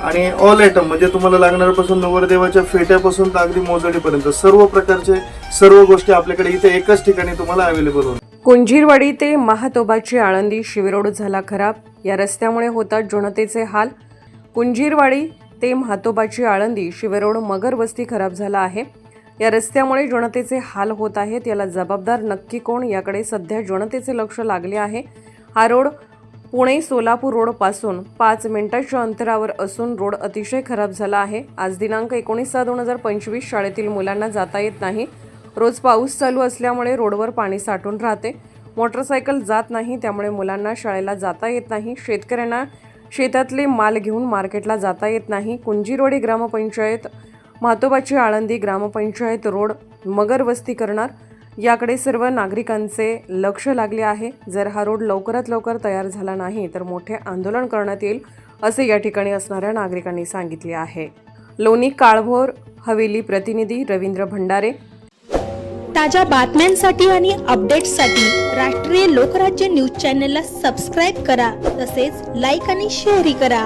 आणि all item म्हणजे तुम्हाला लागणाऱ्यापासून नवरदेवाच्या फेट्यापासून तर अगदी मोजडीपर्यंत सर्व प्रकारचे सर्व गोष्टी आपल्याकडे इथे एकाच ठिकाणी तुम्हाला अवेलेबल होणार. कुंजीरवाडी ते महातोबाची आळंदी शिवरोड झाला खराब. या रस्त्यामुळे होतात जनतेचे हाल. कुंजीरवाडी ते महातोबाची आळंदी शिवरोड मगर वस्ती खराब झाला आहे. या रस्त्यामुळे जनतेचे हाल होत आहेत. याला जबाबदार नक्की कोण? याकडे सध्या जनतेचे लक्ष लागले आहे. हा रोड पुणे सोलापूर रोडपासून पाच मिनिटाच्या अंतरावर असून रोड अतिशय खराब झाला आहे. आज दिनांक एकोणीस सहा दोन हजार पंचवीस शाळेतील मुलांना जाता येत नाही. रोज पाऊस चालू असल्यामुळे रोडवर पाणी साठून राहते. मोटरसायकल जात नाही त्यामुळे मुलांना शाळेला जाता येत नाही. शेतकऱ्यांना शेतातले माल घेऊन मार्केटला जाता येत नाही. कुंजीरोडी ग्रामपंचायत म्हातोबाची आळंदी ग्रामपंचायत रोड मगर वस्ती करणार. याकडे सर्व नागरिकांचे लक्ष लागले आहे. जर हा रोड लवकरात लवकर तयार झाला नाही तर मोठे आंदोलन करण्यात येईल असे या ठिकाणी असणाऱ्या नागरिकांनी सांगितले आहे. लोणी काळभोर हवेली प्रतिनिधी रवींद्र भंडारे. ताज्या बातम्यांसाठी आणि अपडेट्ससाठी राष्ट्रीय लोकराज्य न्यूज चॅनलला सबस्क्राईब करा तसेच लाईक आणि शेअरही करा.